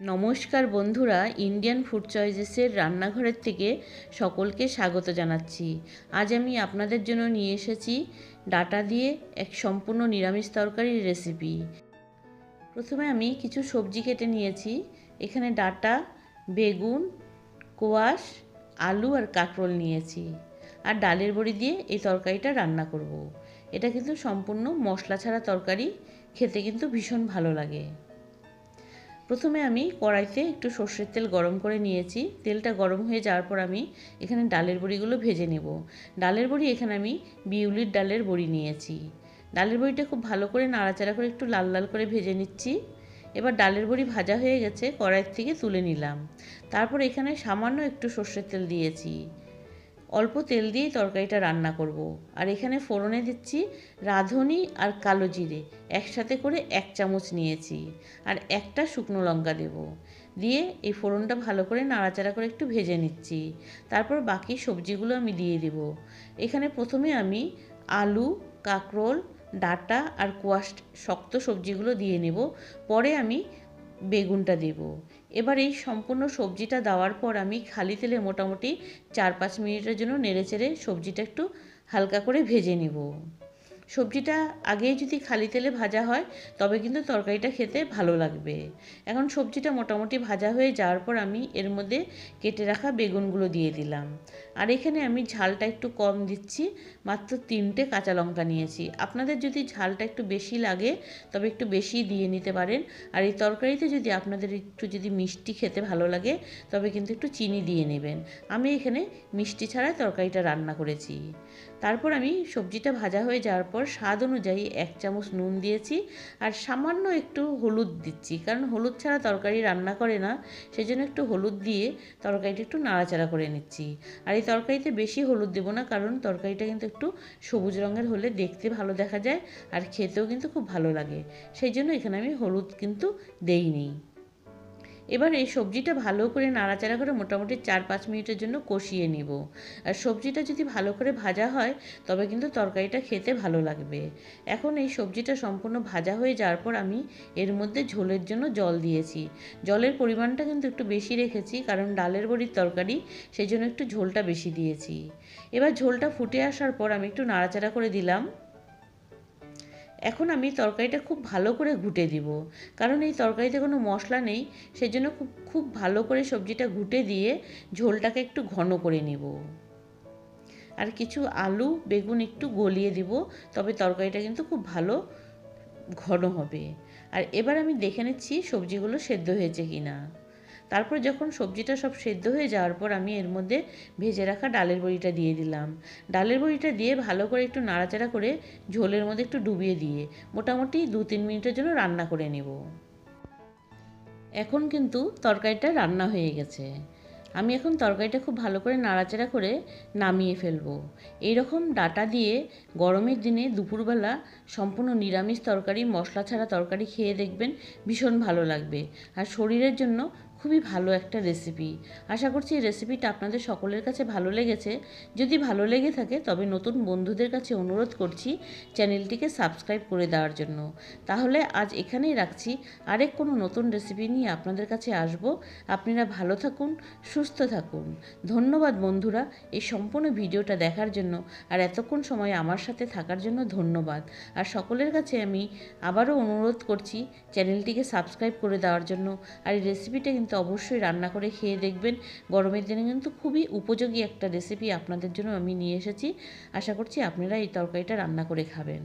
নমস্কার বন্ধুরা Indian food চয়েসেসের রান্নাঘরের থেকে সকলকে স্বাগত জানাচ্ছি। আজ আমি আপনাদের জন্য নিয়ে এসেছি ডাটা দিয়ে এক সম্পূর্ণ নিরামিষ তরকারির রেসিপি প্রথমে আমি কিছু সবজি কেটে নিয়েছি। এখানে ডাটা, বেগুন, কোয়াশ, আলু আর কাঁকরোল নিয়েছি। আর ডালের বড়ি দিয়ে এই তরকারিটা রান্না করব। এটা কিন্তু সম্পূর্ণ মশলা ছাড়া তরকারি, খেতে কিন্তু ভীষণ ভালো লাগে। প্রথমে আমি কড়াইতে একটু সর্ষের তেল গরম করে নিয়েছি। তেলটা গরম হয়ে যাওয়ার পর আমি এখানে ডালের বড়িগুলো ভেজে নেব। ডালের বড়ি এখানে আমি বিউলির ডালের বড়ি নিয়েছি। ডালের বড়িটা খুব ভালো করে নাড়াচাড়া করে একটু লাল লাল করে ভেজে নিচ্ছি। এবার ডালের বড়ি ভাজা হয়ে গেছে, কড়াইয়ের থেকে তুলে নিলাম। তারপর এখানে সামান্য একটু সর্ষের তেল দিয়েছি। অল্প তেল দিয়েই তরকারিটা রান্না করব। আর এখানে ফোড়নে দিচ্ছি রাঁধুনি আর কালো জিরে। একসাথে করে এক চামচ নিয়েছি। আর একটা শুকনো লঙ্কা দেব। দিয়ে এই ফোড়নটা ভালো করে নাড়াচাড়া করে একটু ভেজে নিচ্ছি। তারপর বাকি সবজিগুলো আমি দিয়ে দেব। এখানে প্রথমে আমি আলু, কাঁকরোল, ডাটা আর কোয়াশ শক্ত সবজিগুলো দিয়ে নেব। পরে আমি বেগুনটা দেব। এবার এই সম্পূর্ণ সবজিটা দেওয়ার পর আমি খালি তেলে মোটামুটি চার পাঁচ মিনিটের জন্য নেড়েচেড়ে সবজিটা একটু হালকা করে ভেজে নেব। সবজিটা আগে যদি খালি তেলে ভাজা হয়, তবে কিন্তু তরকারিটা খেতে ভালো লাগবে। এখন সবজিটা মোটামুটি ভাজা হয়ে যাওয়ার পর আমি এর মধ্যে কেটে রাখা বেগুনগুলো দিয়ে দিলাম। আর এখানে আমি ঝালটা একটু কম দিচ্ছি, মাত্র তিনটে কাঁচা লঙ্কা নিয়েছি। আপনাদের যদি ঝালটা একটু বেশি লাগে, তবে একটু বেশি দিয়ে নিতে পারেন। আর এই তরকারিতে যদি আপনাদের একটু যদি মিষ্টি খেতে ভালো লাগে, তবে কিন্তু একটু চিনি দিয়ে নেবেন। আমি এখানে মিষ্টি ছাড়াই তরকারিটা রান্না করেছি। তারপর আমি সবজিটা ভাজা হয়ে যাওয়ার পর স্বাদ অনুযায়ী এক চামচ নুন দিয়েছি আর সামান্য একটু হলুদ দিচ্ছি। কারণ হলুদ ছাড়া তরকারি রান্না করে না, সেজন্য একটু হলুদ দিয়ে তরকারিটা একটু নাড়াচাড়া করে নিচ্ছি। আর এই তরকারিতে বেশি হলুদ দেবো না, কারণ তরকারিটা কিন্তু একটু সবুজ রঙের হলে দেখতে ভালো দেখা যায় আর খেতেও কিন্তু খুব ভালো লাগে। সেই জন্য এখানে আমি হলুদ কিন্তু দেইনি। এবার এই সবজিটা ভালো করে নাড়াচাড়া করে মোটামুটি চার পাঁচ মিনিটের জন্য কষিয়ে নিব। আর সবজিটা যদি ভালো করে ভাজা হয়, তবে কিন্তু তরকারিটা খেতে ভালো লাগবে। এখন এই সবজিটা সম্পূর্ণ ভাজা হয়ে যাওয়ার পর আমি এর মধ্যে ঝোলের জন্য জল দিয়েছি। জলের পরিমাণটা কিন্তু একটু বেশি রেখেছি, কারণ ডালের বড়ির তরকারি সেই জন্য একটু ঝোলটা বেশি দিয়েছি। এবার ঝোলটা ফুটে আসার পর আমি একটু নাড়াচাড়া করে দিলাম। এখন আমি তরকারিটা খুব ভালো করে ঘুটে দিব। কারণ এই তরকারিতে কোনো মশলা নেই সেই জন্য খুব খুব ভালো করে সবজিটা ঘুটে দিয়ে ঝোলটাকে একটু ঘন করে নিব। আর কিছু আলু, বেগুন একটু গলিয়ে দিব, তবে তরকারিটা কিন্তু খুব ভালো ঘন হবে। আর এবার আমি দেখে নিচ্ছি সবজিগুলো সেদ্ধ হয়েছে কি না তারপর যখন সবজিটা সব সেদ্ধ হয়ে যাওয়ার পর আমি এর মধ্যে ভেজে রাখা ডালের বড়িটা দিয়ে দিলাম। ডালের বড়িটা দিয়ে ভালো করে একটু নাড়াচাড়া করে ঝোলের মধ্যে একটু ডুবিয়ে দিয়ে মোটামুটি দু তিন মিনিটের জন্য রান্না করে নেব। এখন কিন্তু তরকারিটা রান্না হয়ে গেছে। আমি এখন তরকারিটা খুব ভালো করে নাড়াচাড়া করে নামিয়ে ফেলব। এইরকম ডাটা দিয়ে গরমের দিনে দুপুরবেলা সম্পূর্ণ নিরামিষ তরকারি, মশলা ছাড়া তরকারি খেয়ে দেখবেন ভীষণ ভালো লাগবে। আর শরীরের জন্য খুবই ভালো একটা রেসিপি আশা করছি এই রেসিপিটা আপনাদের সকলের কাছে ভালো লেগেছে। যদি ভালো লেগে থাকে, তবে নতুন বন্ধুদের কাছে অনুরোধ করছি চ্যানেলটিকে সাবস্ক্রাইব করে দেওয়ার জন্য। তাহলে আজ এখানেই রাখছি। আরেক কোনো নতুন রেসিপি নিয়ে আপনাদের কাছে আসব। আপনারা ভালো থাকুন, সুস্থ থাকুন। ধন্যবাদ বন্ধুরা এই সম্পূর্ণ ভিডিওটা দেখার জন্য। আর এতক্ষণ সময় আমার সাথে থাকার জন্য ধন্যবাদ। আর সকলের কাছে আমি আবারও অনুরোধ করছি চ্যানেলটিকে সাবস্ক্রাইব করে দেওয়ার জন্য। আর এই রেসিপিটা কিন্তু অবশ্যই রান্না করে খেয়ে দেখবেন। গরমের দিনে কিন্তু খুবই উপযোগী একটা রেসিপি আপনাদের জন্য আমি নিয়ে এসেছি। আশা করছি আপনারা এই তরকারিটা রান্না করে খাবেন।